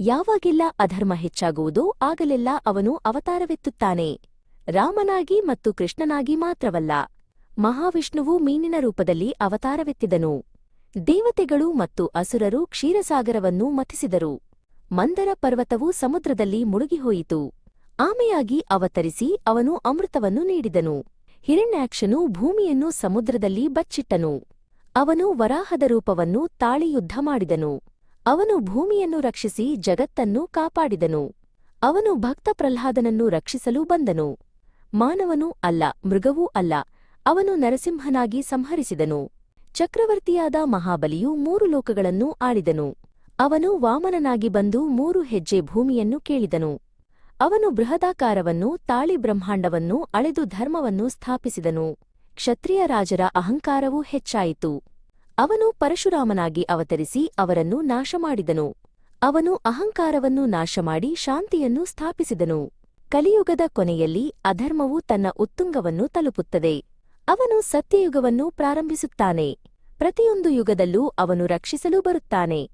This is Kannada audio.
ಯಾವಾಗೆಲ್ಲ ಅಧರ್ಮ ಹೆಚ್ಚಾಗುವುದೋ ಆಗಲೆಲ್ಲ ಅವನು ಅವತಾರವೆತ್ತುತ್ತಾನೆ. ರಾಮನಾಗಿ ಮತ್ತು ಕೃಷ್ಣನಾಗಿ ಮಾತ್ರವಲ್ಲ, ಮಹಾವಿಷ್ಣುವು ಮೀನಿನ ರೂಪದಲ್ಲಿ ಅವತಾರವೆತ್ತಿದನು. ದೇವತೆಗಳು ಮತ್ತು ಅಸುರರು ಕ್ಷೀರಸಾಗರವನ್ನು ಮಥಿಸಿದರು. ಮಂದರ ಪರ್ವತವು ಸಮುದ್ರದಲ್ಲಿ ಮುಳುಗಿಹೋಯಿತು. ಆಮೆಯಾಗಿ ಅವತರಿಸಿ ಅವನು ಅಮೃತವನ್ನು ನೀಡಿದನು. ಹಿರಣ್ಯಾಕ್ಷನು ಭೂಮಿಯನ್ನು ಸಮುದ್ರದಲ್ಲಿ ಬಚ್ಚಿಟ್ಟನು. ಅವನು ವರಾಹದ ರೂಪವನ್ನು ತಾಳಿಯುದ್ಧ ಮಾಡಿದನು. ಅವನು ಭೂಮಿಯನ್ನು ರಕ್ಷಿಸಿ ಜಗತ್ತನ್ನು ಕಾಪಾಡಿದನು. ಅವನು ಭಕ್ತ ಪ್ರಹ್ಲಾದನನ್ನು ರಕ್ಷಿಸಲು ಬಂದನು. ಮಾನವನೂ ಅಲ್ಲ, ಮೃಗವೂ ಅಲ್ಲ, ಅವನು ನರಸಿಂಹನಾಗಿ ಸಂಹರಿಸಿದನು. ಚಕ್ರವರ್ತಿಯಾದ ಮಹಾಬಲಿಯು ಮೂರು ಲೋಕಗಳನ್ನು ಆಳಿದನು. ಅವನು ವಾಮನನಾಗಿ ಬಂದು ಮೂರು ಹೆಜ್ಜೆ ಭೂಮಿಯನ್ನು ಕೇಳಿದನು. ಅವನು ಬೃಹದಾಕಾರವನ್ನು, ತಾಳಿ ಬ್ರಹ್ಮಾಂಡವನ್ನು, ಅಳೆದು ಧರ್ಮವನ್ನು ಸ್ಥಾಪಿಸಿದನು. ಕ್ಷತ್ರಿಯ ರಾಜರ ಅಹಂಕಾರವೂ ಹೆಚ್ಚಾಯಿತು. ಅವನು ಪರಶುರಾಮನಾಗಿ ಅವತರಿಸಿ ಅವರನ್ನು ನಾಶಮಾಡಿದನು. ಅವನು ಅಹಂಕಾರವನ್ನು ನಾಶಮಾಡಿ ಶಾಂತಿಯನ್ನು ಸ್ಥಾಪಿಸಿದನು. ಕಲಿಯುಗದ ಕೊನೆಯಲ್ಲಿ ಅಧರ್ಮವು ತನ್ನ ಉತ್ತುಂಗವನ್ನು ತಲುಪುತ್ತದೆ. ಅವನು ಸತ್ಯಯುಗವನ್ನು ಪ್ರಾರಂಭಿಸುತ್ತಾನೆ. ಪ್ರತಿಯೊಂದು ಯುಗದಲ್ಲೂ ಅವನು ರಕ್ಷಿಸಲು ಬರುತ್ತಾನೆ.